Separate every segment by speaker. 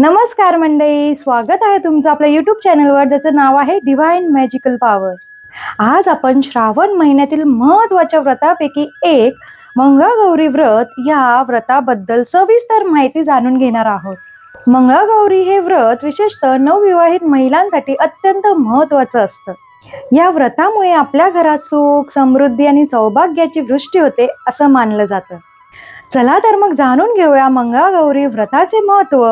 Speaker 1: नमस्कार मंडळी स्वागत आहे तुमचं आपल्या युट्यूब चॅनलवर ज्याचं नाव आहे डिव्हाइन मॅजिकल पॉवर आज आपण श्रावण महिन्यातील महत्त्वाच्या व्रतापैकी एक मंगळागौरी व्रत या व्रताबद्दल सविस्तर माहिती जाणून घेणार आहोत. मंगळागौरी हे व्रत विशेषतः नवविवाहित महिलांसाठी अत्यंत महत्वाचं असतं. या व्रतामुळे आपल्या घरात सुख समृद्धी आणि सौभाग्याची वृष्टी होते असं मानलं जातं. चला तर मग जाणून घेऊया मंगळागौरी व्रताचे महत्त्व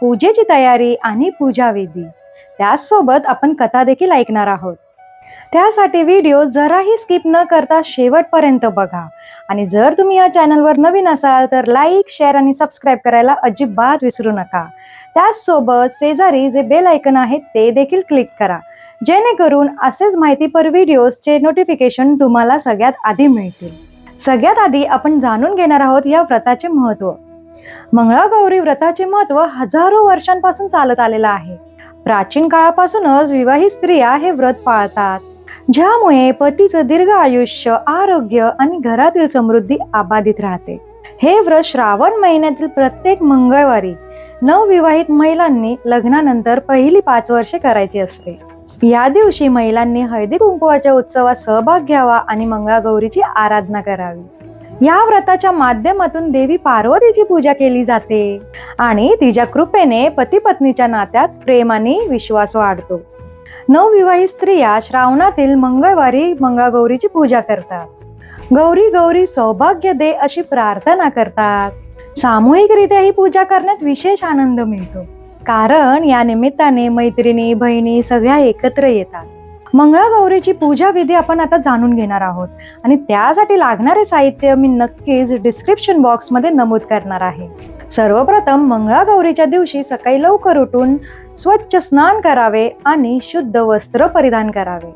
Speaker 1: पूजेची तयारी आणि पूजाविधी त्याचसोबत आपण कथा देखील ऐकणार आहोत. त्यासाठी व्हिडिओ जराही स्किप न करता शेवटपर्यंत बघा. आणि जर तुम्ही या चॅनलवर नवीन असाल तर लाईक शेअर आणि सबस्क्राईब करायला अजिबात विसरू नका. त्याचसोबत शेजारी जे बेल ऐकन आहे ते देखील क्लिक करा. जेणेकरून असेच माहितीपर व्हिडिओजचे नोटिफिकेशन तुम्हाला सगळ्यात आधी मिळतील. सगळ्यात आधी आपण जाणून घेणार आहोत या व्रताचे महत्त्व. मंगळागौरी व्रताचे महत्त्व हजारो वर्षांपासून चालत आलेलं आहे. प्राचीन काळापासूनच विवाहित स्त्रिया हे व्रत पाळतात. ज्यामुळे पतीचं दीर्घ आयुष्य आरोग्य आणि घरातील समृद्धी आबाधित राहते. हे व्रत श्रावण महिन्यातील प्रत्येक मंगळवारी नवविवाहित महिलांनी लग्नानंतर पहिली पाच वर्षे करायची असते. या दिवशी महिलांनी हळदी कुंकवाच्या उत्सवात सहभाग घ्यावा आणि मंगळागौरीची आराधना करावी. या व्रताच्या माध्यमातून देवी पार्वतीची पूजा केली जाते. आणि तिच्या कृपेने पती पत्नीच्या नात्यात प्रेम आणि विश्वास वाढतो. नवविवाहित स्त्रिया श्रावणातील मंगळवारी मंगळागौरीची पूजा करतात. गौरी गौरी सौभाग्य दे अशी प्रार्थना करतात. सामूहिकरित्या ही पूजा करण्यात विशेष आनंद मिळतो. कारण या निमित्ताने मैत्रिणी बहिणी सगळ्या एकत्र येतात. मंगळागौरीची पूजा विधी आपण आता जाणून घेणार आहोत. आणि त्यासाठी लागणारे साहित्य मी नक्कीच डिस्क्रिप्शन बॉक्समध्ये नमूद करणार आहे. सर्वप्रथम मंगळागौरीच्या दिवशी सकाळी लवकर उठून स्वच्छ स्नान करावे आणि शुद्ध वस्त्र परिधान करावे.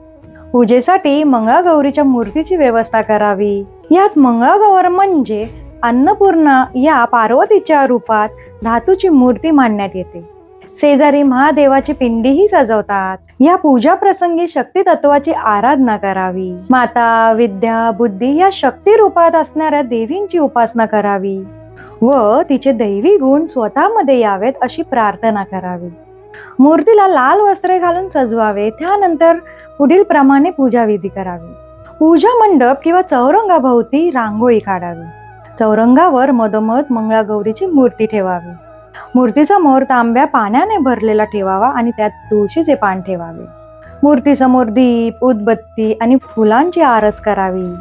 Speaker 1: पूजेसाठी मंगळागौरीच्या मूर्तीची व्यवस्था करावी. यात मंगळागौर म्हणजे अन्नपूर्णा या पार्वतीच्या रूपात धातूची मूर्ती मांडण्यात येते. शेजारी महादेवाची पिंडीही सजवतात. या पूजा प्रसंगी शक्ती तत्वाची आराधना करावी. माता विद्या बुद्धी या शक्ती रूपात असणाऱ्या देवींची उपासना करावी व तिचे दैवी गुण स्वतःमध्ये यावेत अशी प्रार्थना करावी. मूर्तीला लाल वस्त्रे घालून सजवावे. त्यानंतर पुढील प्रमाणे पूजा विधी करावी. पूजा मंडप किंवा चौरंगाभोवती रांगोळी काढावी. चौरंगावर मधोमध मंगळागौरीची मूर्ती ठेवावी. मूर्तीसमोर तांब्या पाण्याने भरलेला ठेवावा आणि त्यात तुळशीचे पान ठेवावे. मूर्तीसमोर दीप उदबत्ती आणि फुलांची आरस करावी.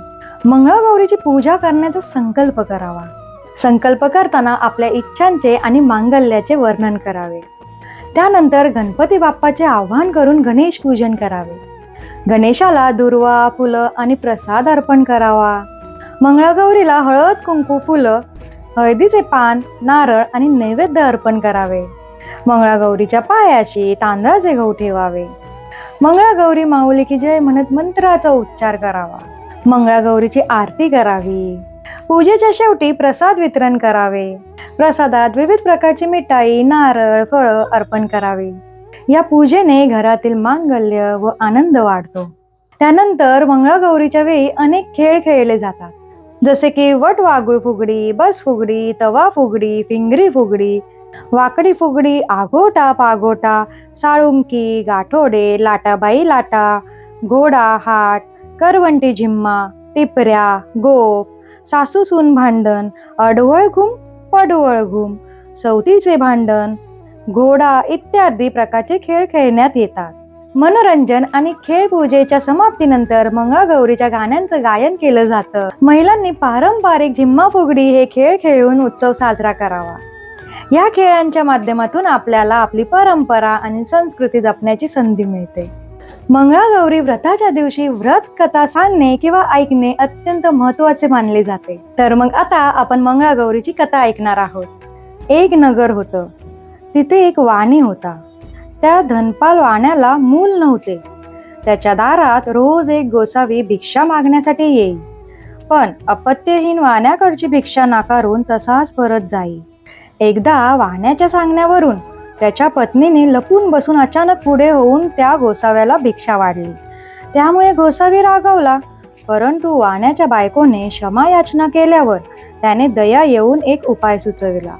Speaker 1: मंगळागौरीची पूजा करण्याचा संकल्प करावा. संकल्प करताना आपल्या इच्छांचे आणि मांगल्याचे वर्णन करावे. त्यानंतर गणपती बाप्पाचे आवाहन करून गणेश पूजन करावे. गणेशाला दुर्वा फुलं आणि प्रसाद अर्पण करावा. मंगळागौरीला हळद कुंकू फुलं हळदीचे पान नारळ आणि नैवेद्य अर्पण करावे. मंगळागौरीच्या पायाशी तांदळाचे गहू ठेवावे. मंगळागौरी माऊली की जय म्हणत मंत्राचा उच्चार करावा. मंगळागौरीची आरती करावी. पूजेच्या शेवटी प्रसाद वितरण करावे. प्रसादात विविध प्रकारची मिठाई नारळ फळं अर्पण करावी. या पूजेने घरातील मांगल्य व आनंद वाढतो. त्यानंतर मंगळागौरीच्या वेळी अनेक खेळ खेळले जातात. जसे की वट वागुळ फुगडी बस फुगडी तवा फुगडी फिंगरी फुगडी वाकडी फुगडी आगोटा पागोटा साळुंकी गाठोडे लाटाबाई लाटा घोडा हाट करवंटी झिम्मा टिपऱ्या गोप सासू सून भांडण अडवळ घुम पडवळ घुम सवतीचे भांडण घोडा इत्यादी प्रकारचे खेळ खेळण्यात येतात. मनोरंजन आणि खेळ पूजेच्या समाप्तीनंतर मंगळागौरीच्या गाण्यांचं गायन केलं जातं. महिलांनी पारंपरिक झिम्मा फुगडी हे खेळ खेळून उत्सव साजरा करावा. या खेळांच्या माध्यमातून आपल्याला आपली परंपरा आणि संस्कृती जपण्याची संधी मिळते. मंगळागौरी व्रताच्या दिवशी व्रत कथा सांगणे किंवा ऐकणे अत्यंत महत्त्वाचे मानले जाते. तर मग आता आपण मंगळागौरीची कथा ऐकणार आहोत. एक नगर होतं. तिथे एक वाणी होता. त्या धनपाल वाण्याला मूल नव्हते. त्याच्या दारात रोज एक गोसावी भिक्षा मागण्यासाठी येई. पण अपत्यहीन वाण्याकडची भिक्षा नाकारून तसाच परत जाई. एकदा वाण्याच्या सांगण्यावरून त्याच्या पत्नीने लपून बसून अचानक पुढे होऊन त्या गोसाव्याला भिक्षा वाढली. त्यामुळे गोसावी रागवला परंतु वाण्याच्या बायकोने क्षमा याचना केल्यावर त्याने दया येऊन एक उपाय सुचविला.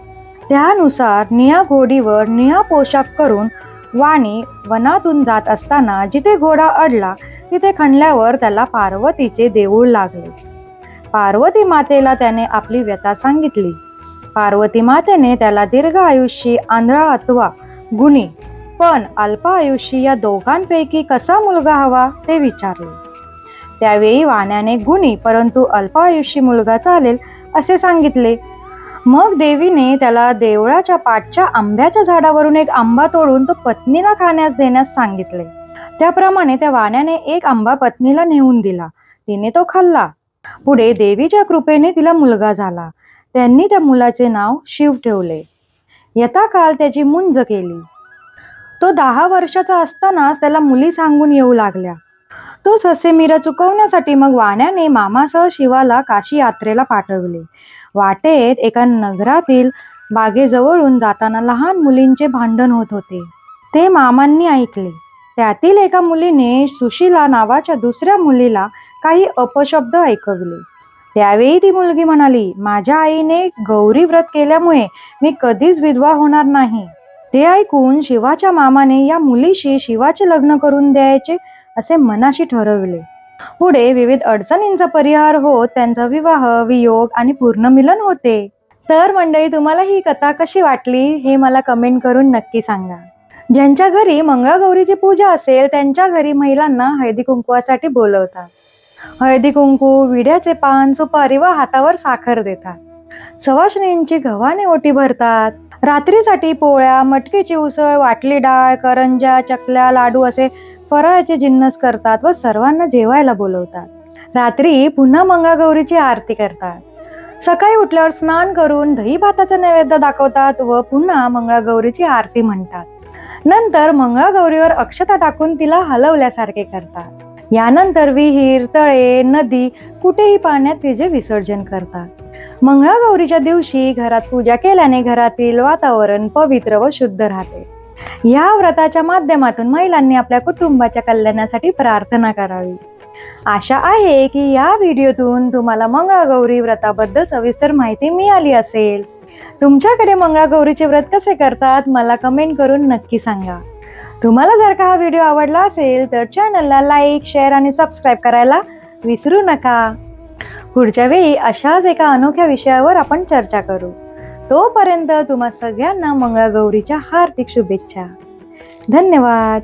Speaker 1: त्यानुसार निया घोडीवर निया पोशाख करून वाणी वनातून जात असताना जिथे घोडा अडला तिथे खणल्यावर त्याला पार्वतीचे देऊळ लागले. पार्वती मातेला त्याने आपली व्यथा सांगितली. पार्वती मातेने त्याला दीर्घ आयुष्य आंधळा अथवा गुणी पण अल्प आयुष्यी या दोघांपैकी कसा मुलगा हवा ते विचारले. त्यावेळी वाण्याने गुणी परंतु अल्प आयुष्य मुलगा चालेल असे सांगितले. मग देवीने त्याला देवळाच्या पाठच्या आंब्याच्या झाडावरून एक आंबा तोडून तो पत्नीला खाण्यास देण्यास सांगितले. त्याप्रमाणे त्या वाण्याने एक आंबा पत्नीला नेऊन दिला. तिने तो खाल्ला. पुढे देवीच्या कृपेने तिला मुलगा झाला. त्यांनी त्या मुलाचे नाव शिव ठेवले. यथाकाल त्याची मुंज केली. तो दहा वर्षाचा असतानाच त्याला मुली सांगून येऊ लागल्या. तो ससे मिर चुकवण्यासाठी मग वाण्याने मामासह शिवाला काशी यात्रेला पाठवले. वाटेत एका नगरातील बागेजवळून जाताना लहान मुलींचे भांडण होत होते. ते मामांनी ऐकले. त्यातील एका मुलीने सुशीला नावाच्या दुसऱ्या मुलीला काही अपशब्द ऐकवले. त्यावेळी ती मुलगी म्हणाली माझ्या आईने गौरी व्रत केल्यामुळे मी कधीच विधवा होणार नाही. ते ऐकून शिवाच्या मामाने या मुलीशी शिवाचे लग्न करून द्यायचे असे मनाशी ठरवले. पुढे विविध अडचणींचा परिहार होत त्यांचा विवाह वियोग आणि पूर्ण मिलन होते. तर मंडळी तुम्हाला ही कथा कशी वाटली हे मला कमेंट करून नक्की सांगा. ज्यांच्या घरी मंगळागौरीची पूजा असेल त्यांच्या घरी महिलांना हळदी कुंकवासाठी बोलवतात. हळदी कुंकू विड्याचे पान सुपारी व हातावर साखर देतात. सवाशणींची गव्हाने ओटी भरतात. रात्रीसाठी पोळ्या मटकीची उसळ वाटली डाळ करंजा चकल्या लाडू असे फराळाचे जिन्नस करतात व सर्वांना जेवायला बोलवतात. रात्री पुन्हा मंगागौरीची आरती करतात. सकाळी उठल्यावर स्नान करून दही भाताचा नैवेद्य दाखवतात व पुन्हा मंगळागौरीची आरती म्हणतात. नंतर मंगळागौरीवर अक्षता टाकून तिला हलवल्यासारखे करतात. यानंतर विहीर तळे नदी कुठेही पाण्यात तिचे विसर्जन करतात. मंगळागौरीच्या दिवशी घरात पूजा केल्याने घरातील वातावरण पवित्र व शुद्ध राहते. या व्रताच्या माध्यमातून महिलांनी आपल्या कुटुंबाच्या कल्याणासाठी प्रार्थना करावी. आशा आहे की या व्हिडिओतून तुम्हाला मंगळागौरी व्रताबद्दल सविस्तर माहिती मिळाली असेल. तुमच्याकडे मंगळागौरीचे व्रत कसे करतात मला कमेंट करून नक्की सांगा. तुम्हाला जर का हा व्हिडिओ आवडला असेल तर चॅनलला लाईक शेअर आणि सबस्क्राईब करायला विसरू नका. पुढच्या वेळी अशाच एका अनोख्या विषयावर आपण चर्चा करू. तोपर्यंत तुम्हा सगळ्यांना मंगळागौरीच्या हार्दिक शुभेच्छा. धन्यवाद.